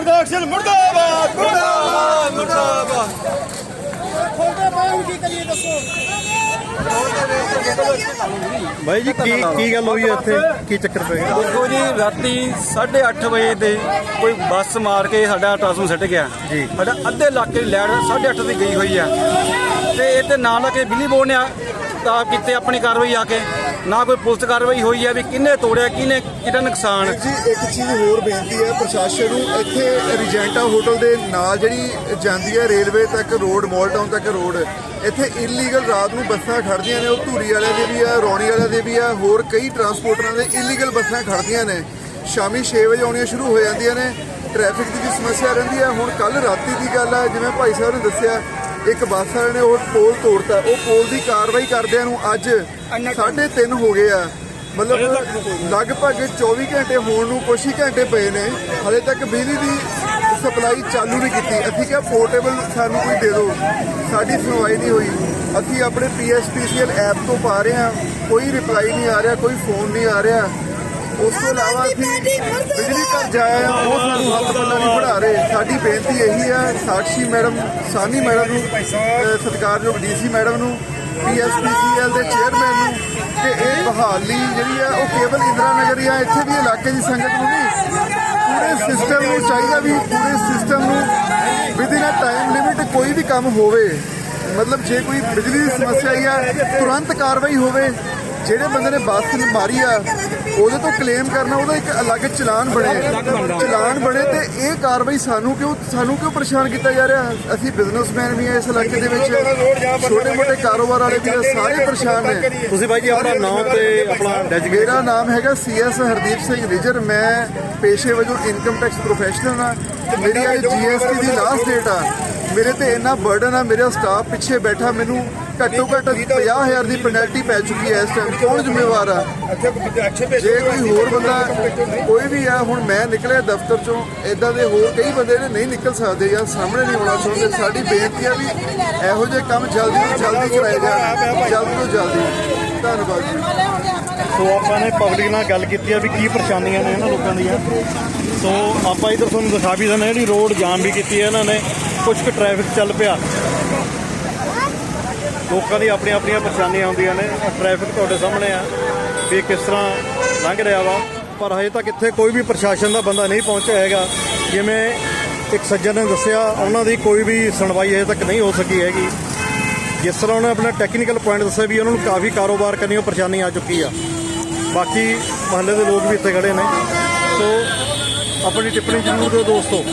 ਪ੍ਰਦਰਸ਼ਨ ਮੁਰਦਾਬਾਦ ਮੁਰਦਾਬਾਦ ਮੁਰਦਾਬਾਦ। ਖੋਲਦੇ ਬਾਈ ਕੀ ਕਰੀਏ ਦੱਸੋ ਬਾਈ ਜੀ ਕੀ ਕੀ ਗੱਲ ਹੋਈ ਇੱਥੇ? ਕੀ ਚੱਕਰ ਪੈ ਗਿਆ? ਦੇਖੋ ਜੀ ਰਾਤੀ 8:30 ਵਜੇ ਦੇ ਕੋਈ ਬੱਸ ਮਾਰ ਕੇ ਸਾਡਾ ਟਰਾਂਸਮ ਸੱਟ ਗਿਆ। ਜੀ। ਸਾਡਾ ਅੱਧੇ ਇਲਾਕੇ ਦੀ ਲੈਟ 8:30 ਦੀ ਗਈ ਹੋਈ ਆ। ਤੇ ਇਹ ਤੇ ਨਾਲ ਲਾ ਕੇ ਬਿਜਲੀ ਬੋਰਡ ਨੇ ਤਾਂ ਕੀਤੇ ਆਪਣੀ ਕਾਰਵਾਈ ਆ ਕੇ। ਨਾ ਕੋਈ ਪੁਲਿਸ ਕਾਰਵਾਈ ਹੋਈ ਹੈ ਵੀ ਕਿਹਨੇ ਤੋੜਿਆ, ਕਿਹਨੇ ਕਿਹਦਾ ਨੁਕਸਾਨ। ਜੀ ਇੱਕ ਚੀਜ਼ ਹੋਰ ਬੇਨਤੀ ਹੈ, ਪ੍ਰਸ਼ਾਸਨ ਨੂੰ ਇੱਥੇ ਰਿਜੈਂਟਾ ਹੋਟਲ ਦੇ ਨਾਲ ਜਿਹੜੀ ਜਾਂਦੀ ਹੈ ਰੇਲਵੇ ਤੱਕ ਰੋਡ, ਮਾਲ ਟਾਊਨ ਤੱਕ ਰੋਡ, ਇੱਥੇ ਇਲੀਗਲ ਰਾਤ ਨੂੰ ਬੱਸਾਂ ਖੜਦੀਆਂ ਨੇ, ਉਹ ਧੂਰੀ ਵਾਲਿਆਂ ਦੇ ਵੀ ਆ, ਰੌਣੀ ਵਾਲਿਆਂ ਦੇ ਵੀ ਆ, ਹੋਰ ਕਈ ਟਰਾਂਸਪੋਰਟਰਾਂ ਦੇ ਇਲੀਗਲ ਬੱਸਾਂ ਖੜਦੀਆਂ ਨੇ। ਸ਼ਾਮੀ 6 ਵਜੇ ਆਉਣੀਆਂ ਸ਼ੁਰੂ ਹੋ ਜਾਂਦੀਆਂ ਨੇ ਟ੍ਰੈਫਿਕ ਦੀ ਵੀ ਸਮੱਸਿਆ ਰਹਿੰਦੀ ਹੈ। ਹੁਣ ਕੱਲ ਰਾਤੀ ਦੀ ਗੱਲ ਹੈ ਜਿਵੇਂ ਭਾਈ ਸਾਹਿਬ ਨੇ ਦੱਸਿਆ ਇੱਕ ਬੱਸ ਵਾਲੇ ਨੇ ਉਹ ਪੋਲ ਤੋੜਤਾ ਉਹ ਪੋਲ ਦੀ ਕਾਰਵਾਈ ਕਰਦਿਆਂ ਨੂੰ ਅੱਜ 3:30 ਹੋ ਗਏ ਆ। ਮਤਲਬ ਲਗਭਗ 24 ਘੰਟੇ ਹੋਣ ਨੂੰ ਕੁਛ ਹੀ ਘੰਟੇ ਪਏ ਨੇ। ਹਲੇ ਤੱਕ ਬਿਜਲੀ ਦੀ ਸਪਲਾਈ ਚਾਲੂ ਨਹੀਂ ਕੀਤੀ। ਅਸੀਂ ਕਿਹਾ ਪੋਰਟੇਬਲ ਸਾਨੂੰ ਕੋਈ ਦੇ ਦਿਓ। ਸਾਡੀ ਸੁਣਵਾਈ ਨਹੀਂ ਹੋਈ। ਅਸੀਂ ਆਪਣੇ ਪੀਐਸਪੀਸੀਐਲ ਐਪ ਤੋਂ ਪਾ ਰਹੇ ਹਾਂ। ਕੋਈ ਰਿਪਲਾਈ ਨਹੀਂ ਆ ਰਿਹਾ ਕੋਈ ਫੋਨ ਨਹੀਂ ਆ ਰਿਹਾ। ਉਸ ਤੋਂ ਇਲਾਵਾ ਅਸੀਂ ਬਿਜਲੀ ਘਰ ਜਾਇਆ ਉਹ ਸਾਨੂੰ ਹੱਥ ਪੱਲਾ ਨਹੀਂ ਸਾਡੀ ਬੇਨਤੀ ਇਹੀ ਹੈ, ਸਾਕਸ਼ੀ ਮੈਡਮ, ਸਾਨੀ ਮੈਡਮ ਨੂੰ ਸਤਿਕਾਰਯੋਗ ਡੀਸੀ ਮੈਡਮ ਨੂੰ ਪੀਐਸਪੀਸੀਐਲ ਦੇ ਚੇਅਰਮੈਨ ਨੂੰ, ਕਿ ਇਹ ਬਹਾਲੀ ਜਿਹੜੀ ਆ ਉਹ ਕੇਵਲ ਇੰਦਰਾ ਨਗਰ ਜਾਂ ਇੱਥੇ ਵੀ ਇਲਾਕੇ ਦੀ ਸੰਗਤ ਨੂੰ ਨਹੀਂ, ਪੂਰੇ ਸਿਸਟਮ ਨੂੰ ਚਾਹੀਦਾ ਵੀ ਪੂਰੇ ਸਿਸਟਮ ਨੂੰ ਵਿਦਿਨ ਅ ਟਾਈਮ ਲਿਮਿਟ ਕੋਈ ਵੀ ਕੰਮ ਹੋਵੇ। ਮਤਲਬ ਜੇ ਕੋਈ ਬਿਜਲੀ ਦੀ ਸਮੱਸਿਆ ਆਈ ਆ ਤੁਰੰਤ ਕਾਰਵਾਈ ਹੋਵੇ, ਜਿਹੜੇ ਬੰਦੇ ਨੇ ਬਾਸ ਨੂੰ ਮਾਰੀ ਆ ਉਹਦੇ ਤੋਂ ਕਲੇਮ ਕਰਨਾ ਉਹਦਾ ਇੱਕ ਅਲੱਗ ਚਲਾਨ ਬਣੇ। ਚਲਾਨ ਬਣੇ ਤੇ ਇਹ ਕਾਰਵਾਈ ਸਾਨੂੰ ਕਿਉਂ ਸਾਨੂੰ ਕਿਉਂ ਪਰੇਸ਼ਾਨ ਕੀਤਾ ਜਾ ਰਿਹਾ? ਅਸੀਂ ਬਿਜ਼ਨਸਮੈਨ ਵੀ ਆ ਇਸ ਇਲਾਕੇ ਦੇ ਵਿੱਚ। ਛੋਟੇ ਮੋਟੇ ਕਾਰੋਬਾਰ ਵਾਲੇ ਵੀ ਆ ਸਾਰੇ ਪਰੇਸ਼ਾਨ ਨੇ। ਤੁਸੀਂ ਬਾਈ ਜੀ ਆਪਣਾ ਨਾਮ ਤੇ ਆਪਣਾ ਮੇਰਾ ਨਾਮ ਹੈਗਾ ਸੀਐਸ ਹਰਦੀਪ ਸਿੰਘ ਰਿਜਰ। ਮੈਂ ਪੇਸ਼ੇ ਵਜੋਂ ਇਨਕਮ ਟੈਕਸ ਪ੍ਰੋਫੈਸ਼ਨਲ ਹਾਂ ਮੇਰੀ ਅੱਜ ਜੀਐਸਟੀ ਦੀ ਲਾਸਟ ਡੇਟ ਆ। ਮੇਰੇ ਤੇ ਇੰਨਾ ਬਰਡਨ ਆ ਮੇਰਾ ਸਟਾਫ ਪਿੱਛੇ ਬੈਠਾ ਮੈਨੂੰ ਘੱਟੋ ਘੱਟ 50000 ਦੀ ਪੈਨਲਟੀ ਪੈ ਚੁੱਕੀ ਹੈ ਇਸ ਟਾਈਮ ਕੌਣ ਜ਼ਿੰਮੇਵਾਰ ਆ? ਜੇ ਕੋਈ ਹੋਰ ਬੰਦਾ ਕੋਈ ਵੀ ਆ ਹੁਣ ਮੈਂ ਨਿਕਲਿਆ ਦਫ਼ਤਰ ਚੋਂ ਇਦਾਂ ਦੇ ਹੋਰ ਕਈ ਬੰਦੇ ਨੇ ਨਹੀਂ ਨਿਕਲ ਸਕਦੇ ਜਾਂ ਸਾਹਮਣੇ ਨਹੀਂ ਆਉਣਾ ਚਾਹੁੰਦੇ। ਸਾਡੀ ਬੇਨਤੀ ਆ ਵੀ ਇਹੋ ਜਿਹੇ ਕੰਮ ਜਲਦੀ ਤੋਂ ਜਲਦੀ ਕਰਾਏ ਜਾਣ। ਜਲਦੀ ਤੋਂ ਜਲਦੀ। ਧੰਨਵਾਦ ਜੀ। ਸੋ ਆਪਾਂ ਨੇ ਪਬਲਿਕ ਨਾਲ ਗੱਲ ਕੀਤੀ ਆ ਵੀ ਕੀ ਪਰੇਸ਼ਾਨੀਆਂ ਨੇ ਇਹਨਾਂ ਲੋਕਾਂ ਦੀਆਂ। ਸੋ ਆਪਾਂ ਇਧਰ ਤੁਹਾਨੂੰ ਦਿਖਾ ਵੀ ਦਿੰਦੇ ਹਾਂ ਜਿਹੜੀ ਰੋਡ ਜਾਮ ਵੀ ਕੀਤੀ ਹੈ ਇਹਨਾਂ ਨੇ। ਕੁਝ ਕੁ ਟ੍ਰੈਫਿਕ ਚੱਲ ਪਿਆ। ਲੋਕਾਂ ਦੀ ਆਪਣੀਆਂ ਆਪਣੀਆਂ ਪਰੇਸ਼ਾਨੀਆਂ ਹੁੰਦੀਆਂ ਨੇ ਟ੍ਰੈਫਿਕ ਤੁਹਾਡੇ ਸਾਹਮਣੇ ਆ, ਵੀ ਕਿਸ ਤਰ੍ਹਾਂ ਲੰਘ ਰਿਹਾ ਵਾ। ਪਰ ਹਜੇ ਤੱਕ ਇੱਥੇ ਕੋਈ ਵੀ ਪ੍ਰਸ਼ਾਸਨ ਦਾ ਬੰਦਾ ਨਹੀਂ ਪਹੁੰਚਿਆ ਹੈਗਾ। ਜਿਵੇਂ ਇੱਕ ਸੱਜਣ ਨੇ ਦੱਸਿਆ, ਉਹਨਾਂ ਦੀ ਕੋਈ ਵੀ ਸੁਣਵਾਈ ਹਜੇ ਤੱਕ ਨਹੀਂ ਹੋ ਸਕੀ ਹੈਗੀ। ਜਿਸ ਤਰ੍ਹਾਂ ਉਹਨੇ ਆਪਣਾ ਟੈਕਨੀਕਲ ਪੁਆਇੰਟ ਦੱਸਿਆ ਵੀ ਉਹਨਾਂ ਨੂੰ ਕਾਫੀ ਕਾਰੋਬਾਰ ਕਰਨੀ ਉਹ ਪਰੇਸ਼ਾਨੀ ਆ ਚੁੱਕੀ ਆ। ਬਾਕੀ ਮਹੱਲੇ ਦੇ ਲੋਕ ਵੀ ਇੱਥੇ ਖੜੇ ਨੇ। ਸੋ ਆਪਣੀ ਟਿੱਪਣੀ ਜ਼ਰੂਰ ਦਿਓ ਦੋਸਤੋ।